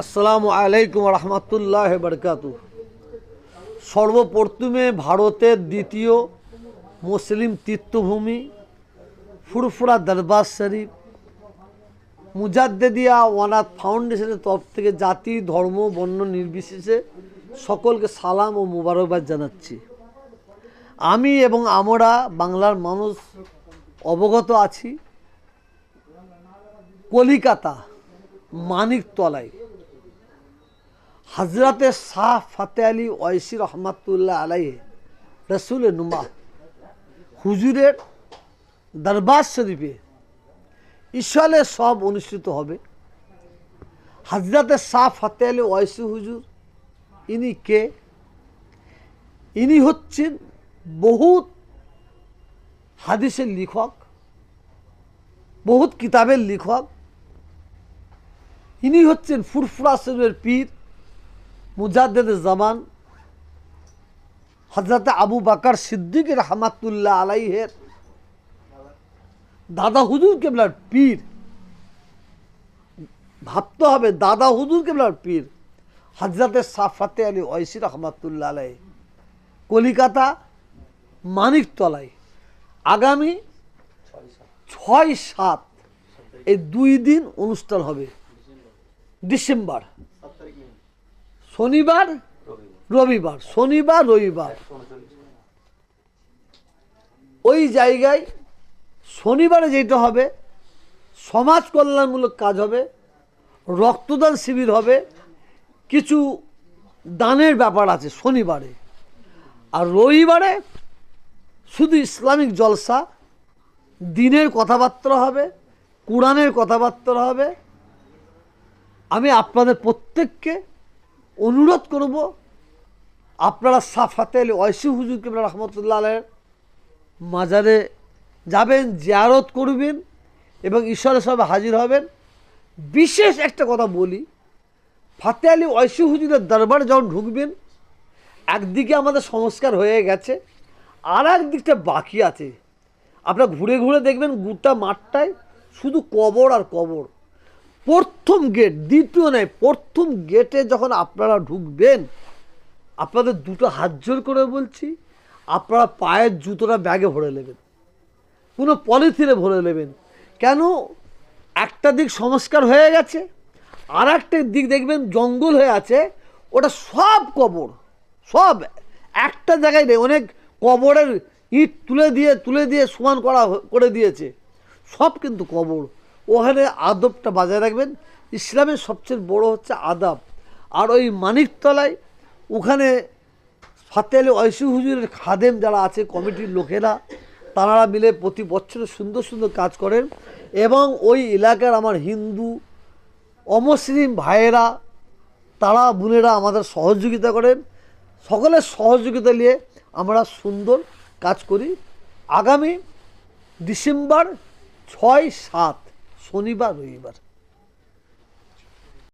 আসসালামু আলাইকুম রহমতুল্লাহ বরকাতু সর্বপ্রথমে ভারতের দ্বিতীয় মুসলিম তীর্থভূমি ফুরফুরা দরবার শরীফ মুজাদ্দেদিয়া ওয়ানাথ ফাউন্ডেশনের তরফ থেকে জাতি, ধর্ম, বর্ণ নির্বিশেষে সকলকে সালাম ও মুবারকবাদ জানাচ্ছি। আমি এবং আমরা বাংলার মানুষ অবগত আছি কলিকাতা মানিকতলায়। হজরতে শাহ ফাতে আলী ওয়সি রহমাতুল্লাহ আলাই রসুল নুমা, হুজুরের দরবার শরীফে ঈশ্বরে সব অনুষ্ঠিত হবে। হজরতে শাহ ফাতে আলী ওয়সি হুজুর, ইনি কে? ইনি হচ্ছেন বহুত হাদিসের লেখক, বহুত কিতাবের লেখক। ইনি হচ্ছেন ফুরফুরা শরীফের পীর। জামান হজরত আবু বাকার সিদ্দিক রহমাতুল্লাহ আলাইহের দাদা হুজুর কেবলার পীর। ভাবতে হবে দাদা হুজুর কেবলার পীর। হজরতে সাফাতে আলী ঐসি রহমাতুল্লাহ আলাই কলিকাতা মানিকতলায়। আগামী ছয় সাত, এই দুই দিন অনুষ্ঠান হবে। ডিসেম্বর। শনিবার, রবিবার শনিবার, রবিবার। ওই জায়গায় শনিবারে যেটা হবে, সমাজ কল্যাণমূলক কাজ হবে, রক্তদান শিবির হবে, কিছু দানের ব্যাপার আছে শনিবারে। আর রবিবারে শুধু ইসলামিক জলসা, দিনের কথাবার্তা হবে, কোরআনের কথাবার্তা হবে। আমি আপনাদের প্রত্যেককে অনুরোধ করব, আপনারা সাফাতে আলী ঐশী হুজুর কিবলা রহমতুল্লাহ আলের মাজারে যাবেন, জিয়ারত করবেন এবং ঈশ্বরের সবে হাজির হবেন। বিশেষ একটা কথা বলি, ফাতে আলী ঐশী হুজুরের দরবারে যখন ঢুকবেন, একদিকে আমাদের সংস্কার হয়ে গেছে, আর একদিকটা বাকি আছে। আপনারা ঘুরে ঘুরে দেখবেন গোটা মাঠটায় শুধু কবর আর কবর। প্রথম গেট দ্বিতীয় নয় প্রথম গেটে যখন আপনারা ঢুকবেন, আপনাদের দুটো হাত জোর করে বলছি, আপনারা পায়ের জুতোটা ব্যাগে ভরে নেবেন, কোনো পলিথিনে ভরে নেবেন। কেন? একটা দিক সংস্কার হয়ে গেছে আর একটা দিক দেখবেন জঙ্গল হয়ে আছে, ওটা সব কবর, সব। একটা জায়গায় নেই, অনেক কবরের ইট তুলে দিয়ে তুলে দিয়ে সমান করা করে দিয়েছে, সব কিন্তু কবর। ওখানে আদবটা বজায় রাখবেন। ইসলামের সবচেয়ে বড় হচ্ছে আদাব। আর ওই মানিকতলায় ওখানে ফাতে আলী ঐশী হুজুরের খাদেম যারা আছে, কমিটির লোকেরা, তারা মিলে প্রতি বছর সুন্দর সুন্দর কাজ করেন এবং ওই এলাকার আমার হিন্দু, অমুসলিম ভাইয়েরা, তারা, বোনেরা আমাদের সহযোগিতা করেন। সকলের সহযোগিতা নিয়ে আমরা সুন্দর কাজ করি। আগামী ডিসেম্বর ছয় সাত শনিবার রবিবার।